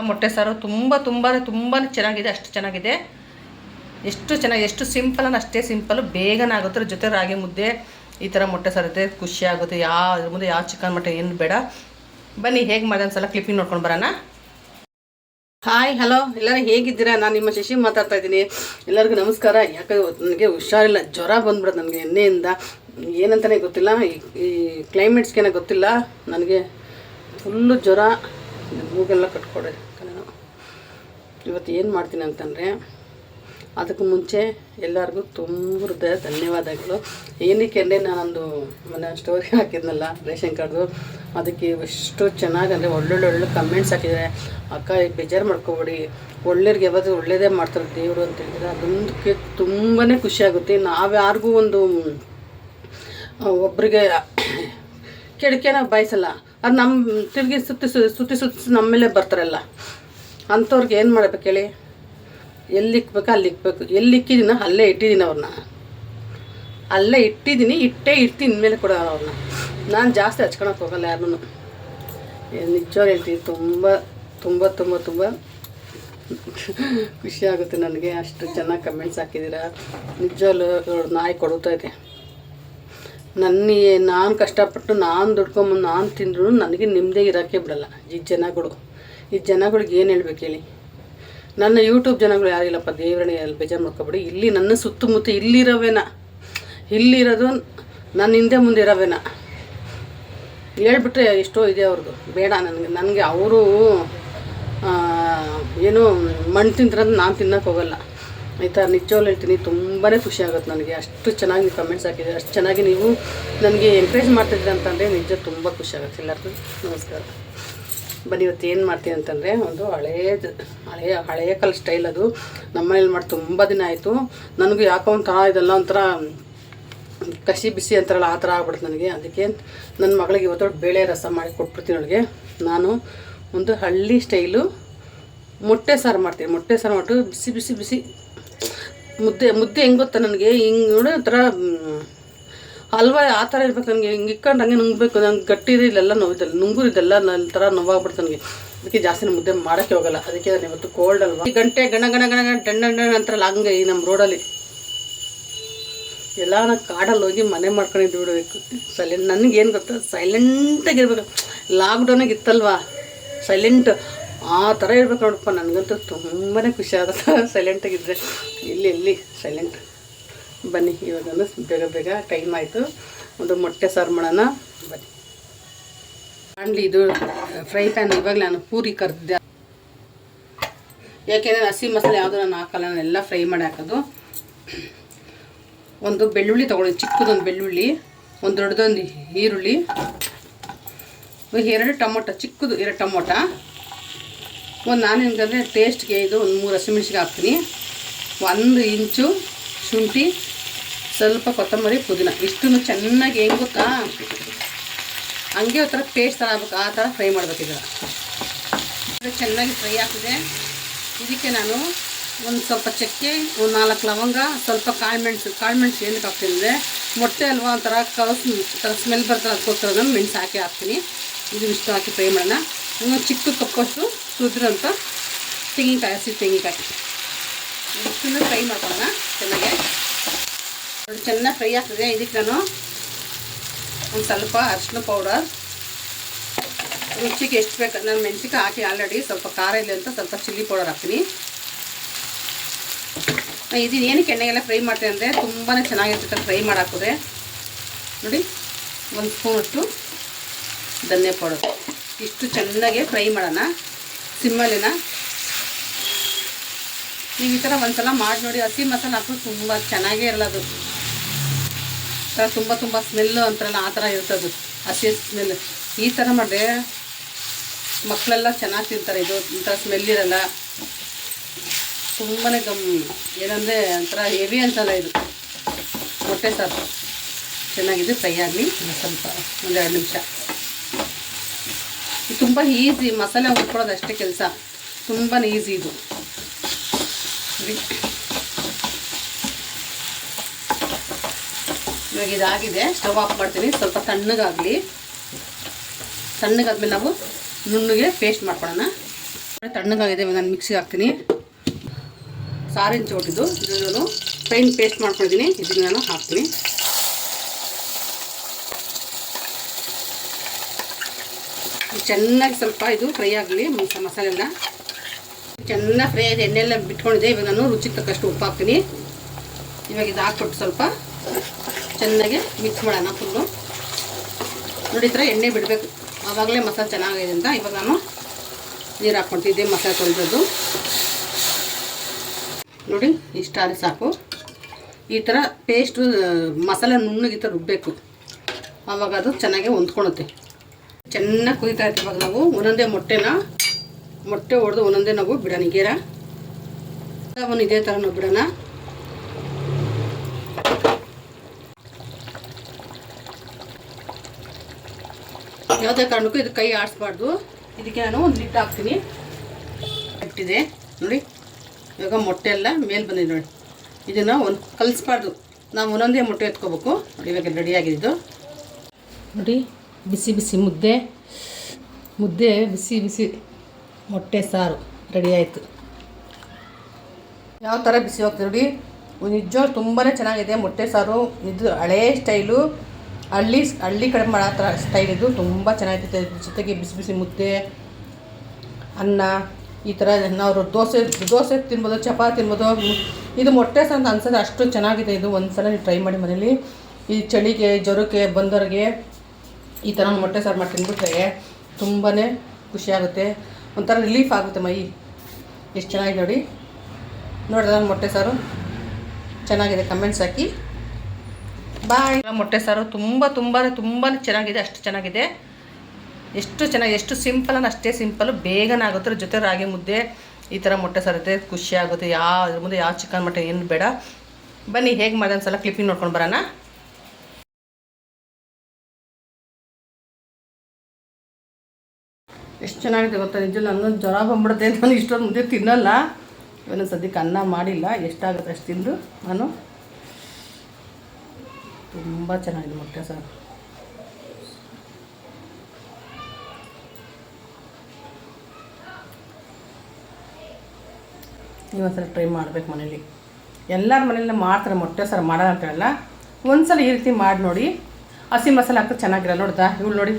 ಮೊಟ್ಟೆ ಸಾರು ತುಂಬ ತುಂಬ ತುಂಬಾ ಚೆನ್ನಾಗಿದೆ, ಅಷ್ಟು ಚೆನ್ನಾಗಿದೆ. ಎಷ್ಟು ಚೆನ್ನಾಗಿ ಎಷ್ಟು ಸಿಂಪಲ್ ಅಷ್ಟೇ ಸಿಂಪಲ್ ಬೇಗನೇ ಆಗುತ್ತೆ ಜೊತೆ ರಾಗಿ ಮುದ್ದೆ, ಈ ಥರ ಮೊಟ್ಟೆ ಸಾರು ಇರುತ್ತೆ ಖುಷಿ ಆಗುತ್ತೆ. ಯಾವ ಮುಂದೆ ಯಾವ ಚಿಕನ್ ಮಟನ್ ಏನು ಬೇಡ. ಬನ್ನಿ, ಹೇಗೆ ಮಾಡಿದೆ ಒಂದ್ಸಲ ಕ್ಲಿಪ್ಪಿಂಗ್ ನೋಡ್ಕೊಂಡು ಬರೋಣ. ಹಾಯ್ ಹಲೋ ಎಲ್ಲರೂ ಹೇಗಿದ್ದೀರಾ? ನಾನು ನಿಮ್ಮ ಶಶಿ ಮಾತಾಡ್ತಾ ಇದ್ದೀನಿ. ಎಲ್ಲರಿಗೂ ನಮಸ್ಕಾರ. ಯಾಕಂದ್ರೆ ನನಗೆ ಹುಷಾರಿಲ್ಲ. ಜ್ವರ ಬಂದ್ಬಿಡೋದು ನನಗೆ ಎಣ್ಣೆಯಿಂದ. ಏನಂತಲೇ ಗೊತ್ತಿಲ್ಲ. ಈ ಕ್ಲೈಮೇಟ್ಸ್ಗೇನೆ ಗೊತ್ತಿಲ್ಲ. ನನಗೆ ಫುಲ್ಲು ಜ್ವರ. ಮೂಗೆಲ್ಲ ಕಟ್ಕೊಡೆ ಕಣೋ. ಇವತ್ತು ಏನು ಮಾಡ್ತೀನಿ ಅಂತಂದರೆ, ಅದಕ್ಕೆ ಮುಂಚೆ ಎಲ್ಲರಿಗೂ ತುಂಬ ಧನ್ಯವಾದಗಳು. ಏನಕ್ಕೆ ಅಂದರೆ ನಾನೊಂದು ಮನೆ ಸ್ಟೋರಿ ಹಾಕಿದ್ನಲ್ಲ ರೇಷನ್ ಕಾರ್ಡ್ದು. ಅದಕ್ಕೆ ಎಷ್ಟು ಚೆನ್ನಾಗಿ ಅಂದರೆ ಒಳ್ಳೊಳ್ಳೆ ಒಳ್ಳೆ ಕಮೆಂಟ್ಸ್ ಹಾಕಿದ್ದಾರೆ. ಅಕ್ಕ ಬೇಜಾರು ಮಾಡ್ಕೊಬೇಡಿ. ಒಳ್ಳೆಯವ್ರಿಗೆ ಯಾವಾಗಲೂ ಒಳ್ಳೇದೇ ಮಾಡ್ತಾರೆ ದೇವರು ಅಂತ ಹೇಳಿದ್ರೆ ಅದೊಂದಕ್ಕೆ ತುಂಬಾ ಖುಷಿಯಾಗುತ್ತೆ ನಾವು ಯಾರಿಗೂ ಒಂದು ಒಬ್ಬರಿಗೆ ಕೆಡಕೆನ ಬಯಸಲ್ಲ. ಅದು ನಮ್ಮ ತಿರುಗಿ ಸುತ್ತಿ ಸುತ್ತಿ ಸುತ್ತಿ ನಮ್ಮ ಮೇಲೆ ಬರ್ತಾರಲ್ಲ, ಅಂಥವ್ರಿಗೆ ಏನು ಮಾಡ್ಬೇಕು ಹೇಳಿ? ಎಲ್ಲಿ ಇಕ್ಬೇಕು, ಅಲ್ಲಿ ಇಕ್ಬೇಕು. ಎಲ್ಲಿ ಇಕ್ಕಿದ್ದೀನೋ ಅಲ್ಲೇ ಇಟ್ಟಿದ್ದೀನಿ ಅವ್ರನ್ನ ಅಲ್ಲೇ ಇಟ್ಟಿದ್ದೀನಿ ಇಟ್ಟೇ ಇರ್ತೀನಿ ಮೇಲೆ ಕೂಡ ಅವ್ರನ್ನ ನಾನು ಜಾಸ್ತಿ ಹಚ್ಕೊಳಕ್ಕೆ ಹೋಗಲ್ಲ ಯಾರನ್ನೂ. ನಿಜವಾಗ ಹೇಳ್ತೀನಿ, ತುಂಬ ತುಂಬ ತುಂಬ ತುಂಬ ಖುಷಿ ಆಗುತ್ತೆ ನನಗೆ ಅಷ್ಟು ಚೆನ್ನಾಗಿ ಕಮೆಂಟ್ಸ್ ಹಾಕಿದ್ದೀರಾ. ನಿಜವಾಗ್ಲೂ ನಾಯಿ ಕೊಡುತ್ತೈತೆ ನನ್ನ, ನಾನು ಕಷ್ಟಪಟ್ಟು ನಾನು ದುಡ್ಕೊಂಬಂದು ನಾನು ತಿಂದ್ರು ನನಗೆ ನಿಮ್ಮದೇ ಇರೋಕ್ಕೆ ಬಿಡಲ್ಲ. ಈ ಜನಗಳು ಈ ಜನಗಳಿಗೆ ಏನು ಹೇಳ್ಬೇಕು ಹೇಳಿ? ನನ್ನ ಯೂಟ್ಯೂಬ್ ಜನಗಳು ಯಾರಿಲ್ಲಪ್ಪ ದೇವರೇ ಅಲ್ಲಿ ಬೇಜಾರು ಮಾಡ್ಕೊಬಿಡಿ. ಇಲ್ಲಿ ನನ್ನ ಸುತ್ತಮುತ್ತ ಇಲ್ಲಿರೋವೇನ? ಇಲ್ಲಿರೋದು ನನ್ನ ಹಿಂದೆ ಮುಂದೆ ಇರೋವೇನ? ಹೇಳ್ಬಿಟ್ರೆ ಎಷ್ಟೋ ಇದೆ ಅವ್ರದ್ದು ಬೇಡ ನನಗೆ ನನಗೆ ಅವರು ಏನು ಮಣ್ಣು ತಿಂದ್ರಂದ್ರೆ ನಾನು ತಿನ್ನಕ್ಕೆ ಹೋಗಲ್ಲ. ಆಯಿತಾ, ನಿಜವಾಗ್ಲೂ ಹೇಳ್ತೀನಿ ತುಂಬಾ ಖುಷಿ ಆಗುತ್ತೆ ನನಗೆ. ಅಷ್ಟು ಚೆನ್ನಾಗಿ ನೀವು ಕಮೆಂಟ್ಸ್ ಹಾಕಿದ್ದೀರಿ, ಅಷ್ಟು ಚೆನ್ನಾಗಿ ನೀವು ನನಗೆ ಎಂಕರೇಜ್ ಮಾಡ್ತಿದ್ದೀರಿ ಅಂತಂದರೆ ನಿಜ ತುಂಬ ಖುಷಿ ಆಗುತ್ತೆ. ಎಲ್ಲರಿಗೂ ನಮಸ್ಕಾರ. ಬನ್ನಿ, ಇವತ್ತು ಏನು ಮಾಡ್ತೀನಿ ಅಂತಂದರೆ, ಒಂದು ಹಳೇದು ಹಳೆಯ ಹಳೆಯ ಕಾಲ ಸ್ಟೈಲ್ ಅದು. ನಮ್ಮನೇಲಿ ಮಾಡಿ ತುಂಬ ದಿನ ಆಯಿತು. ನನಗೂ ಯಾಕೋ ಒಂಥರ ಇದೆಲ್ಲ ಒಂಥರ ಕಸಿ ಬಿಸಿ ಅಂತಾರಲ್ಲ, ಆ ಥರ ಆಗ್ಬಿಡ್ತು ನನಗೆ. ಅದಕ್ಕೆ ನನ್ನ ಮಗಳಿಗೆ ಇವತ್ತು ಬೇಳೆ ರಸ ಮಾಡಿ ಕೊಟ್ಬಿಡ್ತೀನಿ ಅವಳಿಗೆ. ನಾನು ಒಂದು ಹಳ್ಳಿ ಸ್ಟೈಲು ಮೊಟ್ಟೆ ಸಾರು ಮಾಡ್ತೀನಿ. ಮೊಟ್ಟೆ ಸಾರು ಮಾಡಿಬಿಟ್ಟು ಬಿಸಿ ಬಿಸಿ ಬಿಸಿ ಮುದ್ದೆ ಮುದ್ದೆ ಹೆಂಗೆ ಗೊತ್ತಾ ನನಗೆ? ಹಿಂಗೆ ನೋಡಿ, ಒಂಥರ ಹಲ್ವ ಆ ಥರ ಇರ್ಬೇಕು ನನಗೆ. ಹಿಂಗೆ ಇಕ್ಕೊಂಡು ಹಂಗೆ ನುಂಗ್ಬೇಕು. ನಂಗೆ ಗಟ್ಟಿ ಇಲ್ಲೆಲ್ಲ ನೋವಿದ್ದಲ್ಲ ಇದೆಲ್ಲ ನನ್ನ ಥರ ನೋವಾಗ್ಬಿಡ್ತು ನನಗೆ. ಅದಕ್ಕೆ ಜಾಸ್ತಿ ಮುದ್ದೆ ಮಾಡೋಕ್ಕೆ ಹೋಗಲ್ಲ. ಅದಕ್ಕೆ ನಾನು ಇವತ್ತು ಕೋಲ್ಡ್ ಅಲ್ವಾ? ಈ ಗಂಟೆ ಗಣ ಗಣ ಗಣ ಗಣ ಡಣ್ಣ ಡಣ್ಣ ಅಂತಾರಲ್ಲ ಹಂಗೆ ಈ ನಮ್ಮ ರೋಡಲ್ಲಿ ಎಲ್ಲ ನಾನು ಕಾಡಲ್ಲಿ ಹೋಗಿ ಮನೆ ಮಾಡ್ಕೊಂಡಿದ್ದು ಬಿಡಬೇಕು ಸೈಲೆಂಟ್ ನನಗೇನು ಗೊತ್ತಾ? ಸೈಲೆಂಟಾಗಿರ್ಬೇಕು ಲಾಕ್ಡೌನಾಗಿತ್ತಲ್ವಾ ಸೈಲೆಂಟ್ ಆ ಥರ ಇರ್ಬೇಕು ನೋಡಪ್ಪ, ನನಗಂತೂ ತುಂಬಾ ಖುಷಿ ಆಗುತ್ತೆ ಸೈಲೆಂಟಾಗಿದ್ದರೆ ಇಲ್ಲಿ ಇಲ್ಲಿ ಸೈಲೆಂಟ್ ಬನ್ನಿ, ಇವಾಗ ಬೇಗ ಬೇಗ ಟೈಮ್ ಆಯಿತು. ಒಂದು ಮೊಟ್ಟೆ ಸಾರು ಮಾಡೋಣ. ಬನ್ನಿ. ಬಾಣಲಿ ಇದು ಫ್ರೈ ಪ್ಯಾನ್ ಇವಾಗ ನಾನು ಪೂರಿ ಕರೆದಿದ್ದೆ. ಯಾಕೆಂದರೆ ಹಸಿ ಮಸಾಲೆ ಯಾವುದು ನಾನು ಹಾಕಲ್ಲ, ನಾನು ಎಲ್ಲ ಫ್ರೈ ಮಾಡಿ ಹಾಕೋದು. ಒಂದು ಬೆಳ್ಳುಳ್ಳಿ ತೊಗೊಳ್ಳಿ, ಚಿಕ್ಕದೊಂದು ಬೆಳ್ಳುಳ್ಳಿ, ಒಂದು ದೊಡ್ಡದೊಂದು ಈರುಳ್ಳಿ ಎರಡು ಟೊಮೊಟೊ, ಚಿಕ್ಕದು ಎರಡು ಟೊಮೊಟ. ಒಂದು ನಾನು ಏನಂದರೆ ಟೇಸ್ಟ್ಗೆ ಇದು ಒಂದು ಮೂರು ಹಸಿಮೆಣ್ಸಿಗೆ ಹಾಕ್ತೀನಿ. ಒಂದು ಇಂಚು ಶುಂಠಿ, ಸ್ವಲ್ಪ ಕೊತ್ತಂಬರಿ, ಪುದೀನ. ಇಷ್ಟನ್ನು ಚೆನ್ನಾಗಿ ಹೆಂಗೆ ಹಂಗೆ ಒಂಥರ ಪೇಸ್ಟ್ ಥರ ಆಗ್ಬೇಕು. ಆ ಥರ ಫ್ರೈ ಮಾಡ್ಬೇಕು ಇದರ ಇದು ಚೆನ್ನಾಗಿ ಫ್ರೈ ಆಗ್ತಿದೆ. ಇದಕ್ಕೆ ನಾನು ಒಂದು ಸ್ವಲ್ಪ ಚಕ್ಕೆ, ಒಂದು ನಾಲ್ಕು ಲವಂಗ, ಸ್ವಲ್ಪ ಕಾಳುಮೆಣಸು ಕಾಳುಮೆಣಸು ಏನಕ್ಕೆ ಹಾಕ್ತೀನಿ ಅಂದರೆ ಮೊಟ್ಟೆ ಅಲ್ವಾ ಒಂಥರ ಕಲಸ್ ಸ್ಮೆಲ್ ಬರ್ತಾರೆ ಅದಕ್ಕೋಸ್ಕರ ನಾನು ಮೆಣಸು ಹಾಕಿ ಹಾಕ್ತೀನಿ. ಇದು ಇಷ್ಟು ಹಾಕಿ ಫ್ರೈ ಮಾಡೋಣ. ಇನ್ನೊಂದು ಚಿಕ್ಕ ಕಪ್ಪಷ್ಟು ಸುದ್ರಂತ ತೆಂಗಿನಕಾಯಿ ಹಸಿ ತೆಂಗಿನಕಾಯಿ. ಇಷ್ಟನ್ನು ಫ್ರೈ ಮಾಡ್ಕೊಳ್ಳೋಣ ಚೆನ್ನಾಗೆ. ಚೆನ್ನಾಗಿ ಫ್ರೈ ಆಗ್ತದೆ. ಇದಕ್ಕೆ ನಾನು ಒಂದು ಸ್ವಲ್ಪ ಅರಿಶಿನ ಪೌಡರ್, ರುಚಿಗೆ ಎಷ್ಟು ಬೇಕು ನಾನು ಮೆಣಸಿನ್ಕಾಯಿ ಹಾಕಿ ಆಲ್ರೆಡಿ ಸ್ವಲ್ಪ ಖಾರ ಇಲ್ಲ ಅಂತ ಸ್ವಲ್ಪ ಚಿಲ್ಲಿ ಪೌಡರ್ ಹಾಕ್ತೀನಿ. ಇದು ಏನಕ್ಕೆ ಎಣ್ಣೆಗೆಲ್ಲ ಫ್ರೈ ಮಾಡ್ತೀನಿ ಅಂದರೆ ತುಂಬಾ ಚೆನ್ನಾಗಿರ್ತದೆ ಫ್ರೈ ಮಾಡಾಕಿದ್ರೆ. ನೋಡಿ, ಒಂದು ಸ್ಪೂನಷ್ಟು ಧನ್ಯ ಪೌಡರ್. ಇಷ್ಟು ಚೆನ್ನಾಗಿ ಫ್ರೈ ಮಾಡೋಣ. ಸಿಮ್ಮಲಿನ ನೀವು ಈ ಥರ ಒಂದ್ಸಲ ಮಾಡಿ ನೋಡಿ, ಹಸಿ ಮಸಾಲೆ ಹಾಕೋದು ತುಂಬ ಚೆನ್ನಾಗೇ ಇರಲ್ಲ ಅದು. ಥರ ತುಂಬ ತುಂಬ ಸ್ಮೆಲ್ಲು ಅಂತಾರಲ್ಲ, ಆ ಥರ ಇರ್ತದೆ ಹಸಿ ಸ್ಮೆಲ್. ಈ ಥರ ಮಾಡಿದ್ರೆ ಮಕ್ಕಳೆಲ್ಲ ಚೆನ್ನಾಗಿ ತಿಂತಾರೆ, ಇದು ಇಂಥ ಸ್ಮೆಲ್ ಇರಲ್ಲ. ತುಂಬಾ ಗಮ್, ಏನಂದರೆ ಒಂಥರ ಹೆವಿ ಅಂತಲ್ಲ ಇದು. ಮೊಟ್ಟೆ ಸಾರು. ಚೆನ್ನಾಗಿದೆ, ಫ್ರೈ ಆಗಲಿ. ಸ್ವಲ್ಪ ಒಂದೆರಡು ನಿಮಿಷ. ತುಂಬ ಈಸಿ ಮಸಾಲೆ ಹುರ್ಕೊಳ್ಳೋದು ಅಷ್ಟೇ ಕೆಲಸ. ತುಂಬಾ ಈಸಿ ಇದು. ಇವಾಗ ಇದಾಗಿದೆ. ಸ್ಟವ್ ಆಫ್ ಮಾಡ್ತೀನಿ. ಸ್ವಲ್ಪ ತಣ್ಣಗಾಗಲಿ. ತಣ್ಣಗಾದ್ಮೇಲೆ ನಾವು ನುಣ್ಣಗೆ ಪೇಸ್ಟ್ ಮಾಡ್ಕೊಳ್ಳೋಣ. ತಣ್ಣಗಾಗಿದೆ. ನಾನು ಮಿಕ್ಸಿಗೆ ಹಾಕ್ತೀನಿ. ಸಾರಿನ ಚೋಟಿದ್ದು ಇದನ್ನು ಫೈನ್ ಪೇಸ್ಟ್ ಮಾಡ್ಕೊಂಡಿದ್ದೀನಿ. ಇದನ್ನು ನಾನು ಹಾಕ್ತೀನಿ. ಚೆನ್ನಾಗಿ ಸ್ವಲ್ಪ ಇದು ಫ್ರೈ ಆಗಲಿ ಮಸಾಲೆ ಎಲ್ಲ ಚೆನ್ನಾಗಿ ಫ್ರೈ ಆಗಿದೆ ಎಣ್ಣೆಲ್ಲ ಬಿಟ್ಕೊಂಡಿದೆ. ಇವಾಗ ನಾನು ರುಚಿಗೆ ತಕ್ಕಷ್ಟು ಉಪ್ಪು ಹಾಕ್ತೀನಿ. ಇವಾಗ ಇದು ಹಾಕ್ಬಿಟ್ಟು ಸ್ವಲ್ಪ ಚೆನ್ನಾಗಿ ಮಿಕ್ಸ್ ಮಾಡೋಣ ಫುಲ್ಲು ನೋಡಿ ಥರ ಎಣ್ಣೆ ಬಿಡಬೇಕು. ಆವಾಗಲೇ ಮಸಾಲೆ ಚೆನ್ನಾಗಿದೆ ಅಂತ ಇವಾಗ ನಾನು ನೀರು ಹಾಕ್ಕೊಳ್ತಿದ್ದೆ ಮಸಾಲೆ ತೊಳೆದದ್ದು. ನೋಡಿ ಇಷ್ಟ ಆದರೆ ಸಾಕು. ಈ ಥರ ಪೇಸ್ಟು ಮಸಾಲೆ ನುಣ್ಣಗೆ ಈ ಥರ ರುಬ್ಬಬೇಕು ಆವಾಗ ಅದು ಚೆನ್ನಾಗಿ ಹೊಂದ್ಕೊಳುತ್ತೆ. ಚೆನ್ನಾಗಿ ಕುದೀತಾ ಇತ್ತು ಇವಾಗ ನಾವು. ಒಂದೊಂದೇ ಮೊಟ್ಟೆನ, ಮೊಟ್ಟೆ ಹೊಡೆದು ಒಂದೊಂದೇ ನಾವು ಬಿಡೋಣ. ಗೀರ? ಒಂದು ಇದೇ ಥರ ನಾವು ಬಿಡೋಣ. ಯಾವುದೇ ಕಾರಣಕ್ಕೂ ಇದು ಕೈ ಆಡಿಸ್ಬಾರ್ದು. ಇದಕ್ಕೆ ನಾನು ಒಂದು ಲಿಟ್ ಹಾಕ್ತೀನಿ. ಇಟ್ಟಿದೆ. ನೋಡಿ, ಇವಾಗ ಮೊಟ್ಟೆ ಎಲ್ಲ ಮೇಲೆ ಬಂದಿದೆ ನೋಡಿ. ಇದನ್ನು ಒಂದು ಕಲಿಸ್ಬಾರ್ದು. ನಾವು ಒಂದೊಂದೇ ಮೊಟ್ಟೆ ಎತ್ಕೋಬೇಕು. ನೋಡಿ, ಇವಾಗ ರೆಡಿಯಾಗಿದ್ದು ನೋಡಿ ಬಿಸಿ ಬಿಸಿ ಮುದ್ದೆ ಮುದ್ದೆ ಬಿಸಿ ಬಿಸಿ ಮೊಟ್ಟೆ, ಸಾರು ರೆಡಿ ಆಯಿತು. ಯಾವ ಥರ ಬಿಸಿ ಹೋಗ್ತದೆ ನೋಡಿ. ನಿಜವಾಗ್ಲೂ ತುಂಬಾ ಚೆನ್ನಾಗಿದೆ ಮೊಟ್ಟೆ, ಸಾರು. ಇದು ಹಳೇ ಸ್ಟೈಲು. ಹಳ್ಳಿ ಹಳ್ಳಿ ಕಡೆ ಮಾಡೋ ಥರ ಸ್ಟೈಲ್ ಇದು. ತುಂಬ ಚೆನ್ನಾಗಿರುತ್ತೆ. ಜೊತೆಗೆ ಬಿಸಿ ಬಿಸಿ ಮುದ್ದೆ, ಅನ್ನ, ಈ ಥರ ನಾವು ದೋಸೆ ದೋಸೆ ತಿನ್ಬೋದು, ಚಪಾತಿ ತಿನ್ಬೋದು. ಇದು ಮೊಟ್ಟೆ, ಸಾರು ಅಂತ ಅನ್ಸೋದು ಅಷ್ಟು ಚೆನ್ನಾಗಿದೆ ಇದು. ಒಂದು ಸಲ ಟ್ರೈ ಮಾಡಿ ಮನೇಲಿ. ಈ ಚಳಿಗೆ, ಜ್ವರಕ್ಕೆ ಬಂದವ್ರಿಗೆ ಈ ಥರ ಮೊಟ್ಟೆ ಸಾರು ಮಾಡಿ ತಿಂದ್ಬಿಟ್ರೆ ತುಂಬಾ ಖುಷಿಯಾಗುತ್ತೆ ಒಂಥರ ರಿಲೀಫ್ ಆಗುತ್ತೆ ಮೈ. ಎಷ್ಟು ಚೆನ್ನಾಗಿದೆ ನೋಡಿ. ನೋಡಿದ್ರೆ ಮೊಟ್ಟೆ ಸಾರು? ಚೆನ್ನಾಗಿದೆ. ಕಮೆಂಟ್ಸ್ ಹಾಕಿ. ಬಾಯ್ ಮೊಟ್ಟೆ ಸಾರು ತುಂಬ ತುಂಬ ತುಂಬಾ ಚೆನ್ನಾಗಿದೆ. ಅಷ್ಟು ಚೆನ್ನಾಗಿದೆ. ಎಷ್ಟು ಚೆನ್ನಾಗಿ ಎಷ್ಟು ಸಿಂಪಲ್ ಅಷ್ಟೇ ಸಿಂಪಲ್ಲು ಬೇಗನೆ ಆಗುತ್ತೆ. ಜೊತೆ ರಾಗಿ ಮುದ್ದೆ ಈ ಥರ ಮೊಟ್ಟೆ ಸಾರು ಇದೆ ಖುಷಿ ಆಗುತ್ತೆ. ಯಾವ ಅದ್ರ ಮುಂದೆ ಯಾವ ಚಿಕನ್ ಮಟನ್ ಏನು ಬೇಡ. ಬನ್ನಿ, ಹೇಗೆ ಮಾಡಿದೆ ಒಂದ್ಸಲ ಕ್ಲಿಪ್ಪಿಂಗ್ ನೋಡ್ಕೊಂಡು ಬರೋಣ. ಎಷ್ಟು ಚೆನ್ನಾಗಿದೆ ಗೊತ್ತಾ? ನಿಜ ನಾನು ಜ್ವರ ಬಂದ್ಬಿಡುತ್ತೆ ನಾನು ಇಷ್ಟೊಂದು ಮುದ್ದೆ ತಿನ್ನಲ್ಲ. ಇವನು ಸದ್ಯಕ್ಕೆ ಅನ್ನ ಮಾಡಿಲ್ಲ. ಎಷ್ಟಾಗುತ್ತೆ ಅಷ್ಟು ತಿಂದು ನಾನು? ತುಂಬ ಚೆನ್ನಾಗಿದೆ ಮೊಟ್ಟೆ ಸರ್. ನೀವು ಒಂದ್ಸಲ ಟ್ರೈ ಮಾಡ್ಬೇಕು ಮನೇಲಿ. ಎಲ್ಲರ ಮನೇಲಿ ಮಾಡ್ತಾರೆ ಮೊಟ್ಟೆ ಸರ್ ಮಾಡೋಣ ಅಂತ ಹೇಳಲ್ಲ ಒಂದ್ಸಲ ಈ ರೀತಿ ಮಾಡಿ ನೋಡಿ. ಹಸಿ ಮಸಾಲೆ ಹಾಕಿದ್ರೆ ಚೆನ್ನಾಗಿರಲ್ಲ ನೋಡ್ದಾ ಇವಳು ನೋಡಿ.